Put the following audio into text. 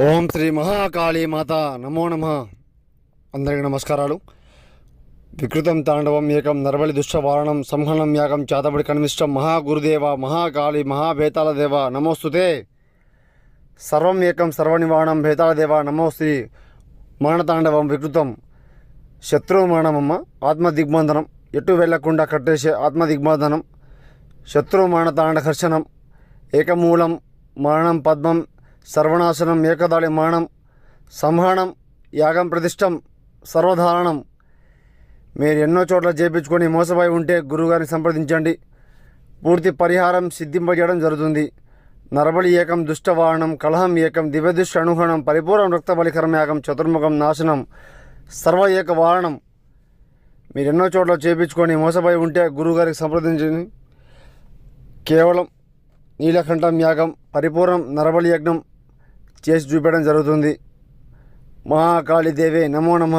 ఓం శ్రీ మహాకాళీ మాత నమో నమ. అందరికీ నమస్కారాలు. వికృతం తాండవం ఏకం నరబలి దుష్టవారణం సంహనం యాగం చేతబడి కనిమిష్టం మహాగురుదేవ మహాకాళి మహాభేతాల దేవ నమోస్తుతే. సర్వం ఏకం సర్వనివాణం భేతాల దేవ నమో శ్రీ మానతాండవం వికృతం. శత్రువు మరణమమ్మ ఆత్మ దిగ్బంధనం ఎటు వెళ్ళకుండా కట్టేసే ఆత్మ దిగ్బంధనం శత్రు మరణతాండ ఘర్షణం ఏకమూలం మరణం పద్మం సర్వనాశనం ఏకదాళి మానం సంహరణం యాగం ప్రతిష్టం సర్వధారణం. మీరు ఎన్నో చోట్ల చేపించుకొని మోసపోయి ఉంటే గురువుగారిని సంప్రదించండి. పూర్తి పరిహారం సిద్ధింపజేయడం జరుగుతుంది. నరబలి ఏకం దుష్టవాహనం కలహం ఏకం దివ్యదుష్ట అనుహణం పరిపూర్ణ రక్తబలికరం యాగం చతుర్ముఖం నాశనం సర్వ ఏక వారణం. మీరు ఎన్నో చోట్ల చేపించుకొని మోసపోయి ఉంటే గురువుగారికి సంప్రదించండి. కేవలం నీలకంఠం యాగం పరిపూర్ణం నరబలి యజ్ఞం చేసి చూపించడం జరుగుతుంది. మహాకాళీదేవి నమో నమ.